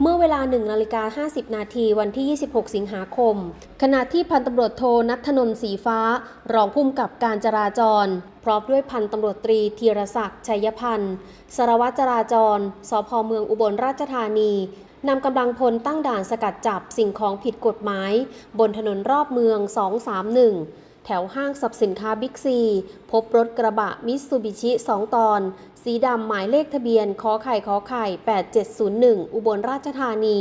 เมื่อเวลา1นาฬิกา50 นาทีวันที่ 26 สิงหาคม ขณะที่พันตำรวจโทนัทนนท์สีฟ้า รองผู้กำกับการจราจร พร้อมด้วยพันตำรวจตรีธีรศักดิ์ชัยพันธ์สารวัตรจราจรสพเมืองอุบลราชธานีนำกำลังพลตั้งด่านสกัดจับสิ่งของผิดกฎหมาย บนถนนรอบเมือง 231 แถวห้างสรรพสินค้าบิ๊กซี พบรถกระบะมิตซูบิชิ2 ตอน สีดำหมายเลขทะเบียนขอไข่ขอไข่ 8701 อุบลราชธานี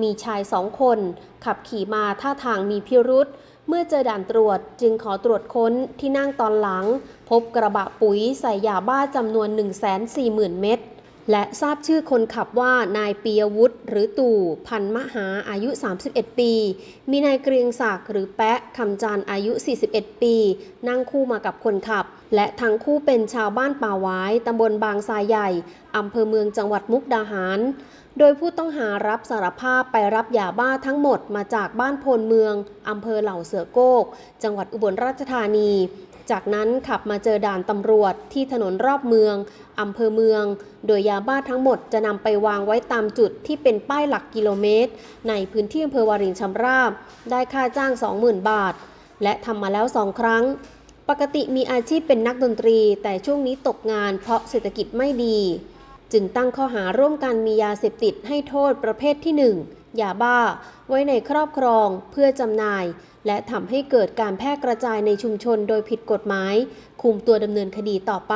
มีชายสองคน ขับขี่มาท่าทางมีพิรุษเมื่อเจอด่านตรวจจึงขอตรวจค้นที่นั่งตอนหลัง พบกระบะปุ๋ยใส่ยาบ้าจำนวน 140,000 เม็ด และทราบชื่อคนขับว่านายปียวุฒิหรือตู่พันมหาอายุ 31 ปี มีนายเกรียงศักดิ์หรือแปะคำจันทร์อายุ 41 ปี นั่งคู่มากับคนขับ และทั้งคู่เป็นชาวบ้านป่าหวายตำบลบางทรายใหญ่อำเภอเมืองจังหวัดมุกดาหาร โดยผู้ต้องหารับสารภาพไปรับยาบ้าทั้งหมดมาจากบ้านโพนเมืองอำเภอเหล่าเสือโกก จังหวัดอุบลราชธานี จากนั้นขับมาเจอด่านตำรวจที่ถนนรอบเมืองอำเภอเมือง โดยยาบ้าทั้งหมดจะนำไปวางไว้ตามจุดที่เป็นป้ายหลักกิโลเมตร ในพื้นที่อำเภอวารินชำราบ ได้ค่าจ้าง 20,000 บาท และทำมาแล้วสองครั้ง ปกติมีอาชีพเป็นนักดนตรี แต่ช่วงนี้ตกงานเพราะเศรษฐกิจไม่ดี จึงตั้งข้อหาร่วมกันมียาเสพติดให้โทษประเภทที่ 1 ยาบ้า ไว้ในครอบครองเพื่อจำหน่าย และทำให้เกิดการแพร่กระจายในชุมชนโดยผิดกฎหมาย คุมตัวดำเนินคดีต่อไป